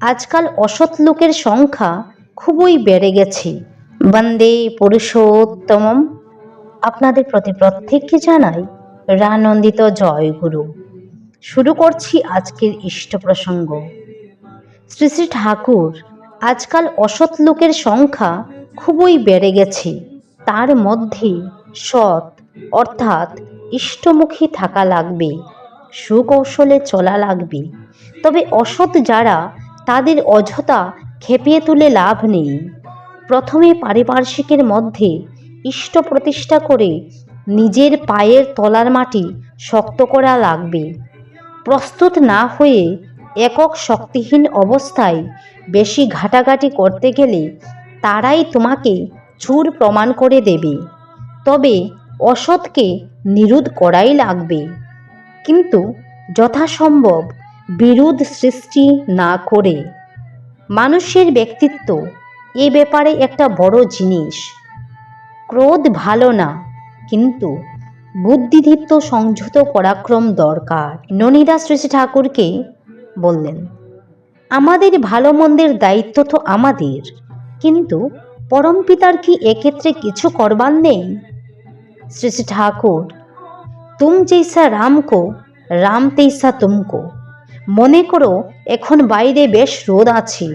আজকাল অসৎ লোকের সংখ্যা খুবই বেড়ে গেছে। বন্দে পুরুষোত্তমম। আপনাদের প্রতি প্রত্যেককে জানাই রানন্দিত জয় গুরু শুরু করছি আজকের ইষ্ট প্রসঙ্গ। শ্রী শ্রী ঠাকুর, আজকাল অসৎ লোকের সংখ্যা খুবই বেড়ে গেছে। তার মধ্যে সৎ অর্থাৎ ইষ্টমুখী থাকা লাগবে, সুকৌশলে চলা লাগবে। তবে অসৎ যারা তাদের অযথা খেপিয়ে তুলে লাভ নেই। প্রথমে পারিপার্শ্বিকের মধ্যে ইষ্ট প্রতিষ্ঠা করে নিজের পায়ের তলার মাটি শক্ত করা লাগবে। প্রস্তুত না হয়ে একক শক্তিহীন অবস্থায় বেশি ঘাটাঘাটি করতে গেলে তারাই তোমাকে চুর প্রমাণ করে দেবে। তবে অসৎকে নিরোধ করাই লাগবে। কিন্তু যথাসম্ভব বিরোধ সৃষ্টি না করে। মানুষের ব্যক্তিত্ব এ ব্যাপারে একটা বড় জিনিস। ক্রোধ ভালো না, কিন্তু বুদ্ধিদীপ্ত সংযত পরাক্রম দরকার ননীদা শ্রী ঠাকুরকে বললেন। আমাদের ভালো মন্দের দায়িত্ব তো আমাদের, কিন্তু পরমপিতার কি এক্ষেত্রে কিছু করবার নেই? শ্রী ঠাকুর, তুম জৈসা রামকো রাম তেইসা তুমকো মনে করো, এখন বাইরে বেশ রোদ আছে।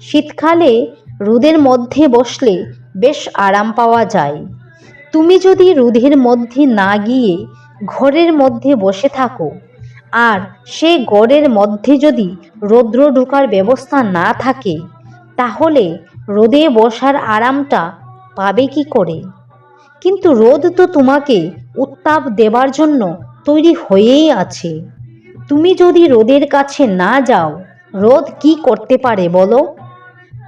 শীতকালে রোদের মধ্যে বসলে বেশ আরাম পাওয়া যায়। তুমি যদি রোদের মধ্যে না গিয়ে ঘরের মধ্যে বসে থাকো, আর সে গড়ের মধ্যে যদি রৌদ্র ঢোকার ব্যবস্থা না থাকে, তাহলে রোদে বসার আরামটা পাবে কি করে? কিন্তু রোদ তো তোমাকে উত্তাপ দেবার জন্য তৈরি হয়েই আছে। তুমি যদি রোদের কাছে না যাও, রোদ কি করতে পারে বলো?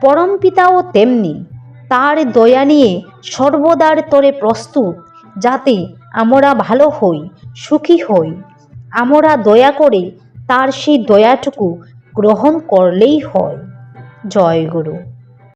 পরম পিতাও তেমনি, তার দয়া নিয়ে সর্বদার তরে প্রস্তুত, যাতে আমরা ভালো হই, সুখী হই। আমরা দয়া করে তার সেই দয়াটুকু গ্রহণ করলেই হয়। জয় গুরু।